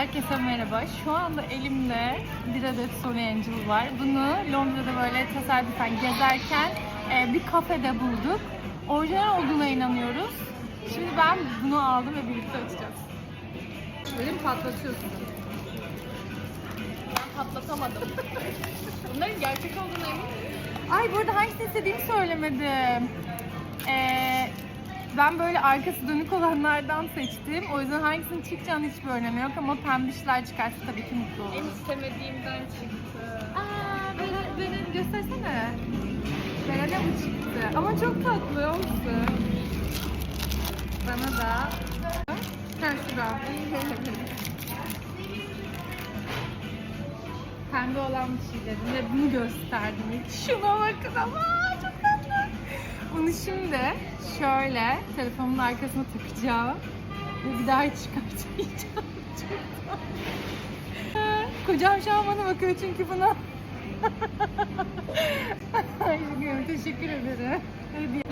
Herkese merhaba. Şu anda elimde bir adet Sony Angel var. Bunu Londra'da böyle tesadüfen gezerken e, bir kafede bulduk. Orijinal olduğuna inanıyoruz. Şimdi ben bunu aldım ve birlikte açacağız. Benim patlatıyorsun. Ben patlatamadım. Bunların gerçek olduğuna emin Ay bu arada hangisini istediğimi söylemedim. Ee, ben böyle arkası dönük olanlardan seçtim. O yüzden hangisinin çıkacağını hiçbir önemi yok ama pembişler çıkarsa tabii ki mutlu En olurum. istemediğimden çıktı. Aa, Beren, Beren göstersene. Beren'e bu çıktı. Ama çok tatlı olsun. Bana da. Ha şurada. Pembe olan bir şey dedim ve bunu gösterdim. Şuna bakın ama. Bunu şimdi şöyle telefonumun arkasına takacağım. Ve bir daha hiç çıkartmayacağım. Kocam şu an bana bakıyor çünkü buna teşekkür ederim. Hediye.